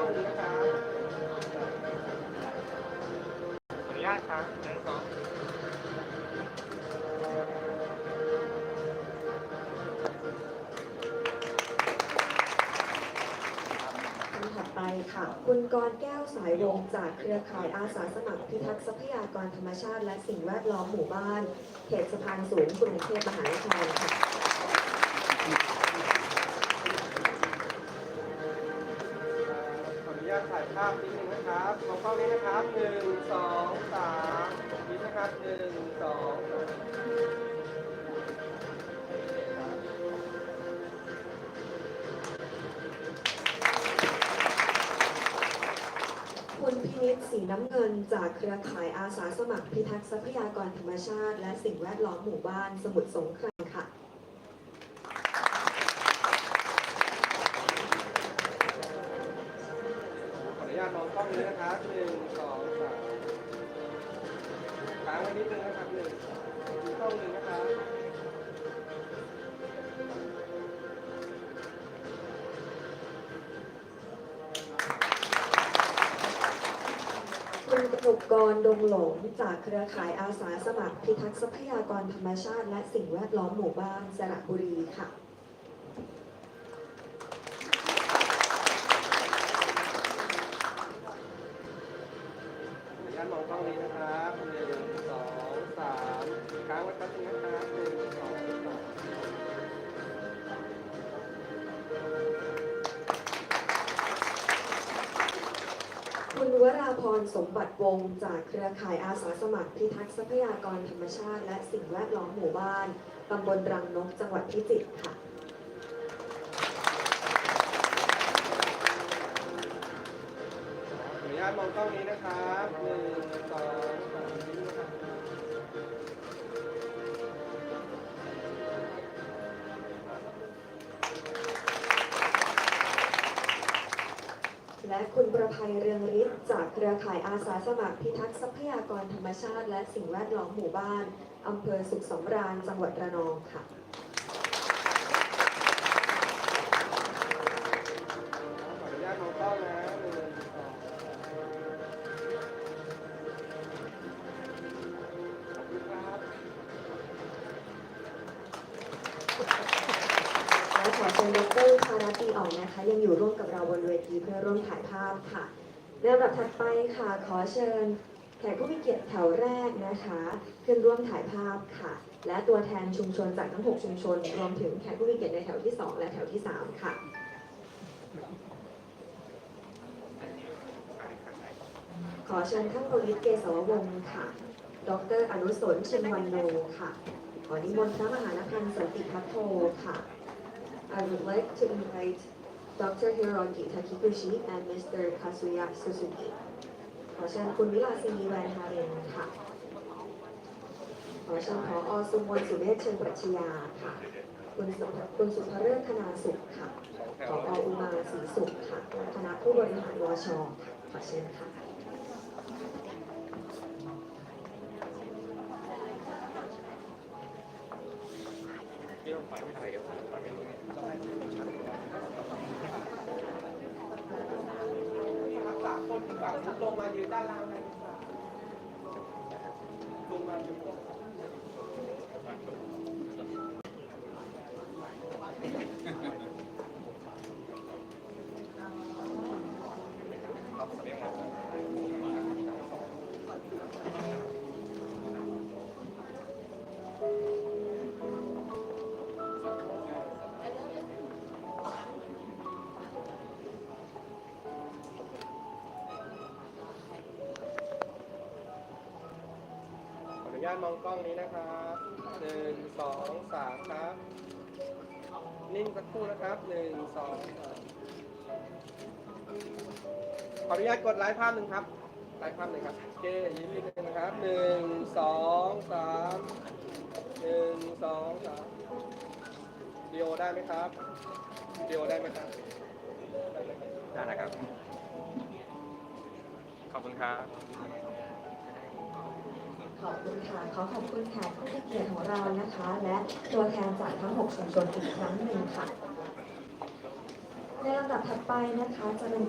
ถัดไปค่ะ คุณกรแก้วสายวงจากเครือข่ายอาสาสมัครพิทักษ์ทรัพยากรธรรมชาติ และสิ่งแวดล้อมหมู่บ้าน เขตสะพานสูงกรุงเทพมหานครค่ะ ขออนุญาตถ่ายภาพนิดนึงนะครับมองกล้องนี้นะครับหนึ่งสองสามนิดนะครับหนึ่งสองคุณพินิจสีน้ำเงินจากเครือข่ายอาสาสมัครพิทักษ์ทรัพยากรธรรมชาติ และสิ่งแวดล้อมหมู่บ้านสมุทรสงคราม ญาตมองนะครับหนึ่งสองสามค้างไว้นิดนึงนะครับหนึ่งอีกกล้องหนึ่งนะครับคุณกนกกรดงหลงจากเครือข่ายอาสาสมัครพิทักษ์ทรัพยากรธรรมชาติ และสิ่งแวดล้อมหมู่บ้านสระบุรีค่ะ ต้องนี้นะครับหนึ่งสองสามค้างไว้แป๊บนึงนะครับหนึ่งสองสามคุณวราพรสมบัติวงศ์จากเครือข่ายอาสาสมัครพิทักษ์ทรัพยากรธรรมชาติ และสิ่งแวดล้อมหมู่บ้านตำบลรังนกจังหวัดพิจิตรค่ะ มองกล้องนี้นะครับหนึ่งสองสามและคุณประภัยเรืองฤทธิ์จากเครือข่ายอาสาสมัครพิทักษ์ทรัพยากรธรรมชาติ และสิ่งแวดล้อมหมู่บ้านอำเภอสุขสำราญจังหวัดระนองค่ะ ขอเชิญดรพาราตีออกนะคะ ยังอยู่ร่วมกับเราบนเวทีเพื่อร่วมถ่ายภาพค่ะในลำดับถัดไปค่ะ ขอเชิญแขกผู้มีเกียรติแถวแรกนะคะ ขึ้นร่วมถ่ายภาพค่ะ และตัวแทนชุมชนจากทั้ง 6 ชุมชน รวมถึงแขกผู้มีเกียรติในแถวที่ 2 และแถวที่ 3 ค่ะขอเชิญท่านประวิตเกษรวงศ์ค่ะ ดรอนุสนชินวันโนค่ะ ขอนิมนต์พระมหานพันธ์สันติพัทโทค่ะ I would like to invite Dr. Hiroki Takiguchi and Mr. Kazuya Suzuki. ขอเชิญคุณวิลาสินีแวนฮาเรนค่ะ ขอเชิญผออสุมนสุเมธเชิงปรัชญาค่ะ คุณสุภคุณสุภเริศธนาสุขค่ะผออุมาศรีสุขค่ะและคณะผู้บริหารวชค่ะขอเชิญค่ะ สารปล่อยไม่รู้รักษาคนที่ฝั่งลงมายืนด้านล่างได้ไหมครับลงมายืน ญาตมองกล้องนี้นะครับหนึ่งสองสามครับ นิ่งสักครู่นะครับหนึ่งสองสามขออนุญาตกดไลค์ภาพหนึ่งครับ ไลค์ภาพหนึ่งครับโอเคยิ้มนิดนึงนะครับหนึ่งสองสามหนึ่งสองสามวิดีโอได้ไหมครับวิดีโอได้ไหมครับได้ไหมครับได้นะครับ ขอบคุณครับ ขอบคุณค่ะขอขอบคุณแขกผู้เกียรติของเรานะคะ และตัวแทนจากทั้ง 6 ชุมชนอีกครั้งหนึ่งค่ะ ในลำดับถัดไปนะคะจะเป็นการ